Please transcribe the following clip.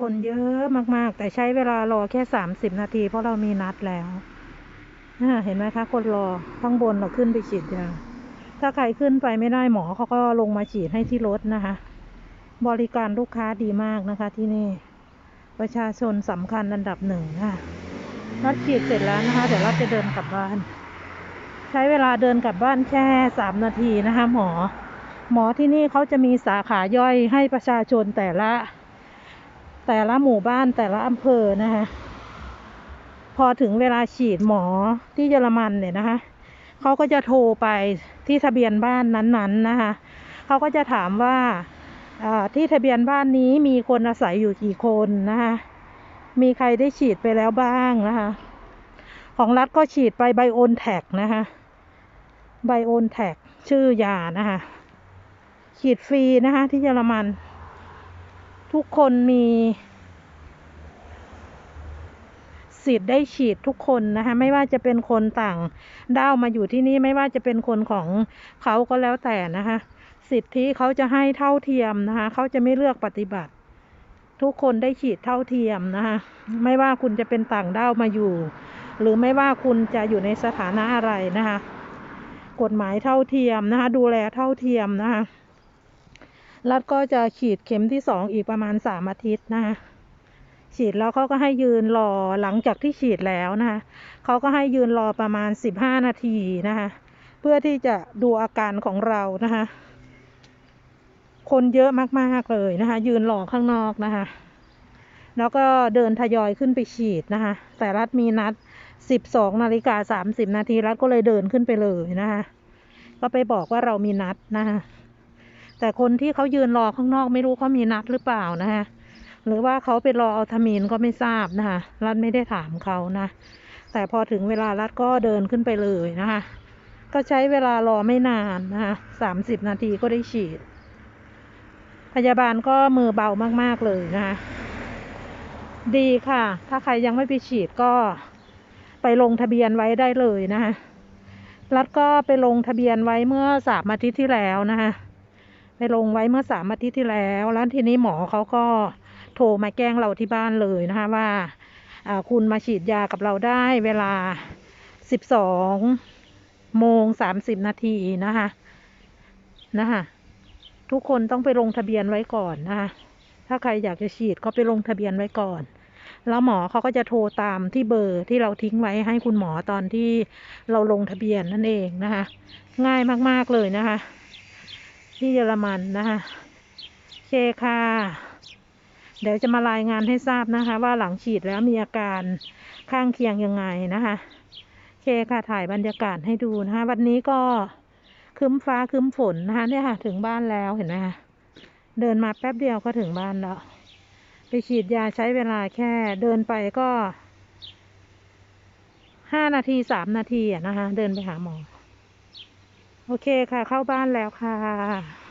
คนเยอะมาก ๆ แต่ใช้เวลารอแค่สามสิบนาที เพราะเรามีนัดแล้วเห็นไหมคะ คนรอข้างบนเราขึ้นไปฉีดยา ถ้าใครขึ้นไปไม่ได้หมอเขาก็ลงมาฉีดให้ที่รถนะคะ บริการลูกค้าดีมากนะคะ ที่นี่ ประชาชนสำคัญอันดับหนึ่งค่ะนัดฉีดเสร็จแล้วนะคะ เดี๋ยวเราจะเดินกลับบ้าน ใช้เวลาเดินกลับบ้านแค่สามนาทีนะคะ หมอ หมอที่นี่เขาจะมีสาขาย่อยให้ประชาชนแต่ละ แต่ละหมู่บ้านแต่ละอำเภอนะคะ พอถึงเวลาฉีดหมอที่เยอรมันเนี่ยนะคะเขาก็จะโทรไปที่ทะเบียนบ้านนั้นๆนะคะเขาก็จะถามว่าอ่าที่ทะเบียนบ้านนี้มีคนอาศัยอยู่กี่คนนะคะ มีใครได้ฉีดไปแล้วบ้างนะคะ ของรัฐก็ฉีดไปไบโอนแท็กนะคะ ไบโอนแท็กชื่อยานะคะ ฉีดฟรีนะคะที่เยอรมัน ทุกคนมีสิทธิ์ได้ฉีดทุกคนนะคะไม่ว่าจะเป็นคนต่างด้าวมาอยู่ที่นี่ไม่ว่าจะเป็นคนของเขาก็แล้วแต่นะคะสิทธิเขาจะให้เท่าเทียมนะคะเขาจะไม่เลือกปฏิบัติ ทุกคนได้ฉีดเท่าเทียมนะคะไม่ว่าคุณจะเป็นต่างด้าวมาอยู่ หรือไม่ว่าคุณจะอยู่ในสถานะอะไรนะคะกฎหมายเท่าเทียมนะคะดูแลเท่าเทียมนะคะ รัฐก็จะฉีดเข็มที่สองอีกประมาณสามอาทิตย์นะคะฉีดแล้วเขาก็ให้ยืนรอหลังจากที่ฉีดแล้วนะคะเขาก็ให้ยืนรอประมาณสิบห้านาทีนะคะเพื่อที่จะดูอาการของเรานะคะคนเยอะมากๆเลยนะคะ ยืนรอข้างนอกนะคะ แล้วก็เดินทยอยขึ้นไปฉีดนะคะ แต่รัฐมีนัดสิบสองนาฬิกาสามสิบนาทีรัฐก็เลยเดินขึ้นไปเลยนะคะ ก็ไปบอกว่าเรามีนัดนะคะ แต่คนที่เขายืนรอข้างนอกไม่รู้เขามีนัดหรือเปล่านะคะหรือว่าเขาไปรอเอาทามีนก็ไม่ทราบนะคะรัฐไม่ได้ถามเขานะ แต่พอถึงเวลารัฐก็เดินขึ้นไปเลยนะคะ ก็ใช้เวลารอไม่นานนะคะสามสิบนาทีก็ได้ฉีด พยาบาลก็มือเบามากๆเลยนะคะ ดีค่ะ ถ้าใครยังไม่ไปฉีดก็ไปลงทะเบียนไว้ได้เลยนะคะ รัฐก็ไปลงทะเบียนไว้เมื่อสามอาทิตย์ที่แล้วนะคะ ไปลงไว้เมื่อสามอาทิตย์ที่แล้ว แล้วทีนี้หมอเขาก็โทรมาแกล้งเราที่บ้านเลยนะคะว่าคุณมาฉีดยากับเราได้เวลาสิบสองโมงสามสิบนาทีนะคะนะคะทุกคนต้องไปลงทะเบียนไว้ก่อนนะคะถ้าใครอยากจะฉีดก็ไปลงทะเบียนไว้ก่อน แล้วหมอเขาก็จะโทรตามที่เบอร์ที่เราทิ้งไว้ให้คุณหมอตอนที่เราลงทะเบียนนั่นเองนะคะ ง่ายมากๆเลยนะคะ ที่เยอรมันนะคะเคค่ะ เดี๋ยวจะมารายงานให้ทราบนะคะ ว่าหลังฉีดแล้วมีอาการข้างเคียงยังไงนะคะเคค่ะถ่ายบรรยากาศให้ดูนะคะ วันนี้ก็ครึ้มฟ้าครึ้มฝนนะคะเนี่ยค่ะถึงบ้านแล้วเห็นไหมคะเดินมาแป๊บเดียวก็ถึงบ้านแล้ว ไปฉีดยาใช้เวลาแค่เดินไปก็ห้านาทีสามนาทีอะนะคะ เดินไปหาหมอ โอเคค่ะ เข้าบ้านแล้วค่ะ